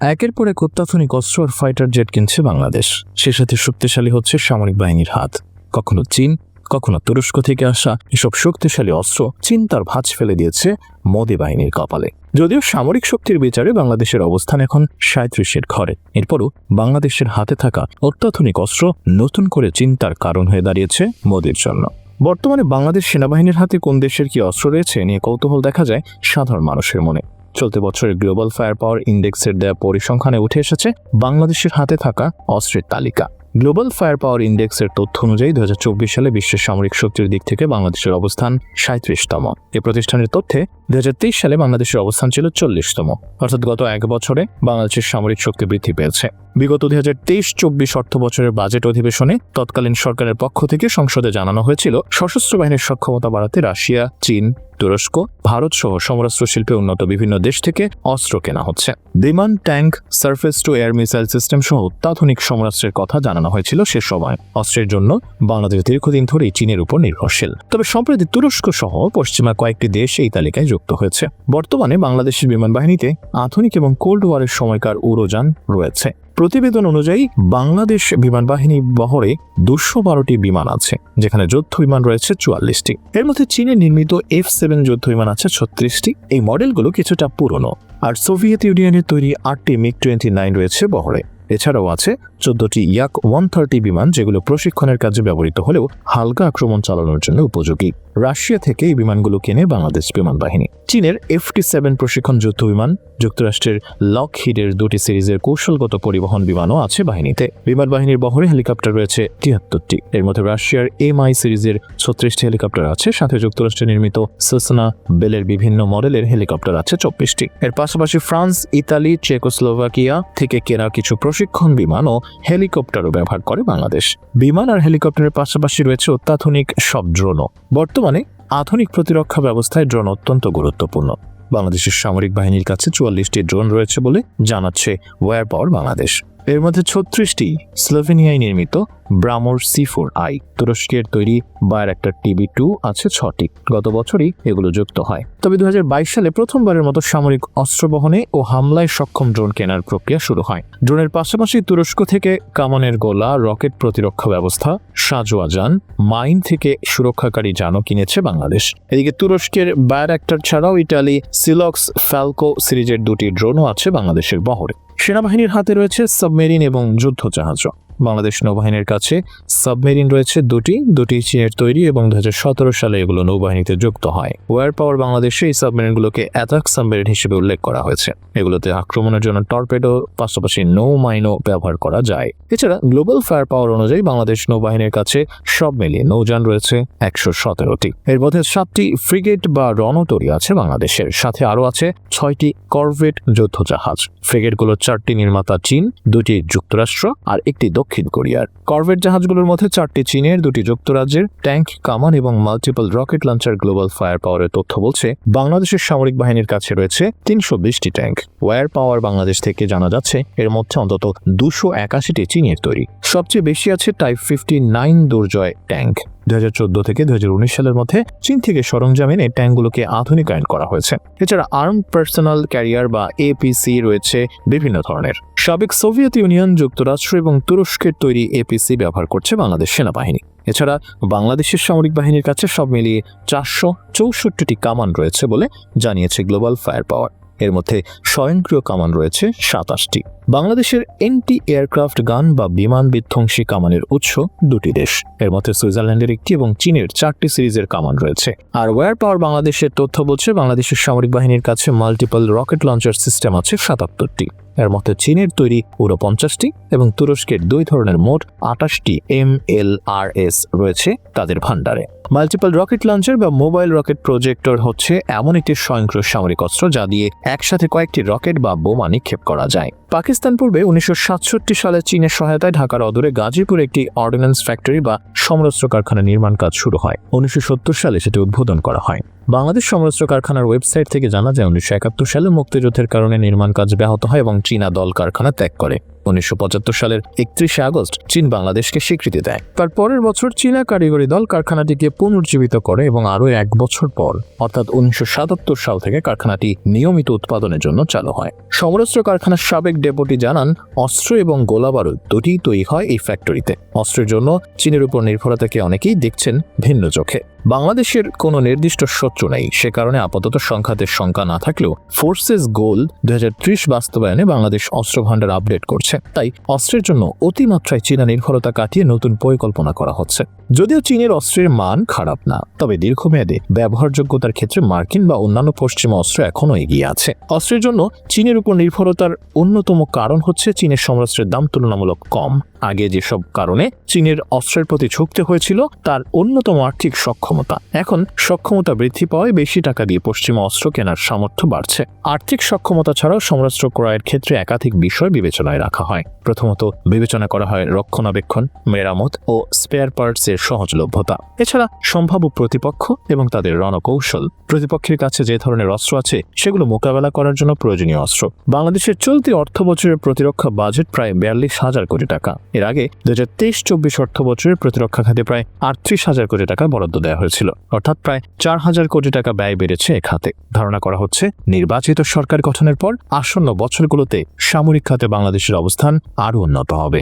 একের পর এক অত্যাধুনিক অস্ত্র আর ফাইটার জেট কিনছে বাংলাদেশ। সে সাথে শক্তিশালী হচ্ছে সামরিক বাহিনীর হাত। কখনো চীন, কখনো তুরস্ক থেকে আসা এসব শক্তিশালী অস্ত্র চীন তার ভাঁজ ফেলে দিয়েছে মোদী বাহিনীর কপালে। যদিও সামরিক শক্তির বিচারে বাংলাদেশের অবস্থান এখন সাঁত্রিশের ঘরে। এরপরও বাংলাদেশের হাতে থাকা অত্যাধুনিক অস্ত্র নতুন করে চিন্তার কারণ হয়ে দাঁড়িয়েছে মোদীর জন্য। বর্তমানে বাংলাদেশ সেনাবাহিনীর হাতে কোন দেশের কি অস্ত্র রয়েছে নিয়ে কৌতূহল দেখা যায় সাধারণ মানুষের মনে। চলতি বছরের গ্লোবাল ফায়ার পাওয়ার ইন্ডেক্সের দেয়া পরিসংখ্যানে উঠে এসেছে বাংলাদেশের হাতে থাকা অস্ত্রের তালিকা। গ্লোবাল ফায়ার পাওয়ার ইন্ডেক্সের তথ্য অনুযায়ী দুই হাজার চব্বিশ সালে বিশ্বের সামরিক শক্তির দিক থেকে বাংলাদেশের অবস্থান সাঁত্রিশতম এ প্রতিষ্ঠানের তথ্যে দু সালে বাংলাদেশের অবস্থান ছিল চল্লিশতম। অর্থাৎ গত এক বছরে বাংলাদেশের সামরিক শক্তি বৃদ্ধি পেয়েছে। বিগত দুই হাজার তেইশ চব্বিশ অর্থ বছরের বাজেট অধিবেশনে তৎকালীন সরকারের পক্ষ থেকে সংসদে জানানো হয়েছিল, সশস্ত্র বাহিনীর সক্ষমতা বাড়াতে রাশিয়া, চীন, তুরস্ক, ভারত সহ সমরাস্ত্র শিল্পে উন্নত বিভিন্ন দেশ থেকে অস্ত্র কেনা হচ্ছে। বিমান, tank, surface to air missile system সহ অত্যাধুনিক সমরাস্ত্রের কথা জানানো হয়েছিল সে সময়। অস্ত্রের জন্য বাংলাদেশ দীর্ঘদিন ধরেই চীনের উপর নির্ভরশীল। তবে সম্প্রতি তুরস্ক সহ পশ্চিমা কয়েকটি দেশ এই তালিকায় যুক্ত হয়েছে। বর্তমানে বাংলাদেশের বিমান বাহিনীতে আধুনিক এবং কোল্ড ওয়ারের সময়কার উড়োযান রয়েছে। প্রতিবেদন অনুযায়ী, বাংলাদেশ বিমান বাহিনী বহরে দুশো বারোটি বিমান আছে, যেখানে যুদ্ধ বিমান রয়েছে চুয়াল্লিশটি। এর মধ্যে চীনে নির্মিত এফ সেভেন যুদ্ধ বিমান আছে ছত্রিশটি। এই মডেলগুলো কিছুটা পুরনো। আর সোভিয়েত ইউনিয়নের তৈরি আটটি মিগ টোয়েন্টি নাইন রয়েছে বহরে। এছাড়াও আছে চোদ্দটি ইয়াক ওয়ান থার্টি বিমান, যেগুলো প্রশিক্ষণের কাজে ব্যবহৃত হলেও হালকা আক্রমণ চালানোর জন্য উপযোগী। রাশিয়া থেকে এই বিমানগুলো কেনে বাংলাদেশ বিমান বাহিনী। চীনের এফটি সেভেন প্রশিক্ষণ যুদ্ধ বিমান, যুক্তরাষ্ট্রের লক হিডের দুটি সিরিজের কৌশলগত পরিবহন বিমানও আছে বাহিনীতে। বিমান বাহিনীর বহরে হেলিকপ্টার রয়েছে তিয়াত্তরটি। এর মধ্যে রাশিয়ার এম আই সিরিজের ছত্রিশটি হেলিকপ্টার আছে, সাথে যুক্তরাষ্ট্রে নির্মিত সেসনা বেলের বিভিন্ন মডেলের হেলিকপ্টার আছে চব্বিশটি। এর পাশাপাশি ফ্রান্স, ইতালি, চেকোস্লোভাকিয়া থেকে কেনা কিছু প্রশিক্ষণ বিমান ও হেলিকপ্টারও ব্যবহার করে বাংলাদেশ। বিমান আর হেলিকপ্টারের পাশাপাশি রয়েছে অত্যাধুনিক সব ড্রোনও বর্তমানে আধুনিক প্রতিরক্ষা ব্যবস্থায় ড্রোন অত্যন্ত গুরুত্বপূর্ণ। বাংলাদেশের সামরিক বাহিনীর কাছে চুয়াল্লিশটি ড্রোন রয়েছে বলে জানাচ্ছে ওয়ার পাওয়ার বাংলাদেশ। এর মধ্যে ছত্রিশটি স্লোভেনিয়ায় নির্মিত ব্রামোর সি ফোর আই তুরস্কের তৈরি বায়ার একটা টিভি টু আছে ছটি। গত বছরই এগুলো যুক্ত হয়। তবে দু হাজার বাইশ সালে প্রথমবারের মতো সামরিক অস্ত্র বহনে ও হামলায় সক্ষম ড্রোন কেনার প্রক্রিয়া শুরু হয়। ড্রোনের পাশাপাশি তুরস্ক থেকে কামানের গোলা, রকেট প্রতিরক্ষা ব্যবস্থা সাজোয়া যান মাইন থেকে সুরক্ষাকারী যানও কিনেছে বাংলাদেশ। এদিকে তুরস্কের বায়ার একটার ছাড়াও ইটালি, সিলক্স, ফ্যালকো সিরিজের দুটি ড্রোনও আছে বাংলাদেশের বহরে। সেনাবাহিনীর হাতে রয়েছে সাবমেরিন এবং যুদ্ধ জাহাজও বাংলাদেশ নৌবাহিনীর কাছে সাবমেরিন রয়েছে দুটি দুটি চীনের তৈরি এবং দু হাজার সতেরো সালে এগুলো নৌবাহিনীতে যুক্ত হয়। ওয়ার পাওয়ার বাংলাদেশে এই সাবমেরিনগুলোকে অ্যাটাক সাবমেরিন হিসেবে উল্লেখ করা হয়েছে। এগুলোতে আক্রমণের জন্য টর্পেডো, পাশাপাশি নৌ মাইনও ব্যবহার করা যায়। এছাড়া গ্লোবাল ফায়ার পাওয়ার অনুযায়ী বাংলাদেশ নৌবাহিনীর কাছে সব মিলিয়ে নৌযান রয়েছে একশো সতেরোটি। এর মধ্যে সাতটি ফ্রিগেট বা রণতরী আছে বাংলাদেশের। সাথে আরও আছে ছয়টি করভেট যুদ্ধ জাহাজ ফ্রিগেটগুলোর চারটি নির্মাতা চীন, দুটি যুক্তরাষ্ট্র আর একটি দক্ষিণ কোরিয়ার। করভেট জাহাজগুলোর মধ্যে চারটি চীনের, দুটি যুক্তরাজ্যের ট্যাঙ্ক কামান এবং multiple rocket launcher global fire পাওয়ারের তথ্য বলছে, বাংলাদেশের সামরিক বাহিনীর কাছে রয়েছে তিনশো বিশটি ট্যাঙ্ক ওয়ার পাওয়ার বাংলাদেশ থেকে জানা যাচ্ছে, এর মধ্যে অন্তত দুশো একাশিটি চীনের তৈরি। সবচেয়ে বেশি আছে type fifty nine Durjoy tank দুই হাজার চোদ্দ থেকে দুই হাজার উনিশ সালের মধ্যে চীন থেকে সরঞ্জাম এনে ট্যাঙ্কগুলোকে আধুনিকায়ন করা হয়েছে। এছাড়া আর্ম পার্সোনাল ক্যারিয়ার বা এপিসি রয়েছে বিভিন্ন ধরনের। সাবেক সোভিয়েত ইউনিয়ন, যুক্তরাষ্ট্র এবং তুরস্কের তৈরি এপিসি ব্যবহার করছে বাংলাদেশ সেনাবাহিনী। এছাড়া বাংলাদেশের সামরিক বাহিনীর কাছে সব মিলিয়ে চারশো চৌষট্টিটি কামান রয়েছে বলে জানিয়েছে গ্লোবাল ফায়ার পাওয়ার এর মধ্যে স্বয়ংক্রিয় কামান রয়েছে সাতাশটি। বাংলাদেশের এন্টি এয়ারক্রাফট গান বা বিমান বিধ্বংসী কামানের উৎস দুটি দেশ। এর মধ্যে সুইজারল্যান্ডের একটি এবং চীনের চারটি সিরিজের কামান রয়েছে। আর ওয়ার পাওয়ার বাংলাদেশের তথ্য বলছে, বাংলাদেশের সামরিক বাহিনীর কাছে মাল্টিপল রকেট লঞ্চার সিস্টেম আছে সাতাত্তরটি। এর মধ্যে চীনের তৈরি পুরো পঞ্চাশটি এবং তুরস্কের দুই ধরনের মোট আটাশটি এম এল আর এস রয়েছে তাদের ভান্ডারে মাল্টিপল রকেট লঞ্চার বা মোবাইল রকেট প্রজেক্টর হচ্ছে এমন একটি স্বয়ংক্রিয় সামরিক অস্ত্র যা দিয়ে একসাথে কয়েকটি রকেট বা বোমা নিক্ষেপ করা যায়। পাকিস্তান পূর্বে উনিশশো সাতষট্টি সালে চীনের সহায়তায় ঢাকার অদূরে গাজীপুরে একটি অর্ডিন্যান্স ফ্যাক্টরি বা সমরস্ত্র কারখানা নির্মাণ কাজ শুরু হয়। উনিশশো সত্তর সালে সেটি উদ্বোধন করা হয়। বাংলাদেশ সমরস্ত্র কারখানার ওয়েবসাইট থেকে জানা যায়, উনিশশো একাত্তর সালে মুক্তিযুদ্ধের কারণে নির্মাণ কাজ ব্যাহত হয় এবং চীনা দল কারখানা ত্যাগ করে। উনিশশো সালের একত্রিশে আগস্ট চীন বাংলাদেশকে স্বীকৃতি দেয়। তার পরের বছর চীনা কারিগরি দল কারখানাটিকে পুনর্জীবিত করে এবং আরও এক বছর পর, অর্থাৎ উনিশশো সাতাত্তর সাল থেকে কারখানাটি নিয়মিত উৎপাদনের জন্য চালু হয়। সমরাস্ত্র কারখানার সাবেক ডেপুটি জানান, অস্ত্র এবং গোলা বারুদ দুটি তৈরি হয় এই ফ্যাক্টরিতে। অস্ত্রের জন্য চীনের উপর নির্ভরতাকে অনেকেই দেখছেন ভিন্ন চোখে। বাংলাদেশের কোনো নির্দিষ্ট শত্রু নেই। সে কারণে আপাতত সংঘাতের শঙ্কা না থাকলেও ফোর্সেস গোল দু হাজার ত্রিশ বাস্তবায়নে বাংলাদেশ অস্ত্র ভাণ্ডার আপডেট করছে। তাই অস্ত্রের জন্য অতিমাত্রায় চীনা নির্ভরতা কাটিয়ে নতুন পরিকল্পনা করা হচ্ছে। যদিও চীনের অস্ত্রের মান খারাপ না, তবে দীর্ঘমেয়াদে ব্যবহারযোগ্যতার ক্ষেত্রে মার্কিন বা অন্যান্য পশ্চিমা অস্ত্র এখনও এগিয়ে আছে। অস্ত্রের জন্য চীনের উপর নির্ভরতার অন্যতম কারণ হচ্ছে চীনের সমরাস্ত্রের দাম তুলনামূলক কম। আগে যেসব কারণে চীনের অস্ত্রের প্রতি ঝুঁকতে হয়েছিল, তার অন্যতম আর্থিক সক্ষমতা এখন সক্ষমতা বৃদ্ধি পাওয়ায় বেশি টাকা দিয়ে পশ্চিমা অস্ত্র কেনার সামর্থ্য বাড়ছে। আর্থিক সক্ষমতা ছাড়াও সমরাস্ত্র ক্রয়ের ক্ষেত্রে একাধিক বিষয় বিবেচনায় রাখা হয়। প্রথমত, বিবেচনা করা হয় রক্ষণাবেক্ষণ, মেরামত ও স্পেয়ার পার্টসের সহজলভ্যতা। এছাড়া সম্ভাব্য প্রতিপক্ষ এবং তাদের রণকৌশল। প্রতিপক্ষের কাছে যে ধরনের অস্ত্র আছে, সেগুলো মোকাবেলা করার জন্য প্রয়োজনীয় অস্ত্র। বাংলাদেশের চলতি অর্থ বছরের প্রতিরক্ষা বাজেট প্রায় বিয়াল্লিশ হাজার কোটি টাকা। এর আগে দু হাজার তেইশ চব্বিশ অর্থ বছরের প্রতিরক্ষা খাতে প্রায় আটত্রিশ হাজার কোটি টাকা বরাদ্দ দেওয়া হয়েছিল। অর্থাৎ প্রায় চার হাজার কোটি টাকা ব্যয় বেড়েছে এ খাতে। ধারণা করা হচ্ছে, নির্বাচিত সরকার গঠনের পর আসন্ন বছরগুলোতে সামরিক খাতে বাংলাদেশের অবস্থান আরও উন্নত হবে।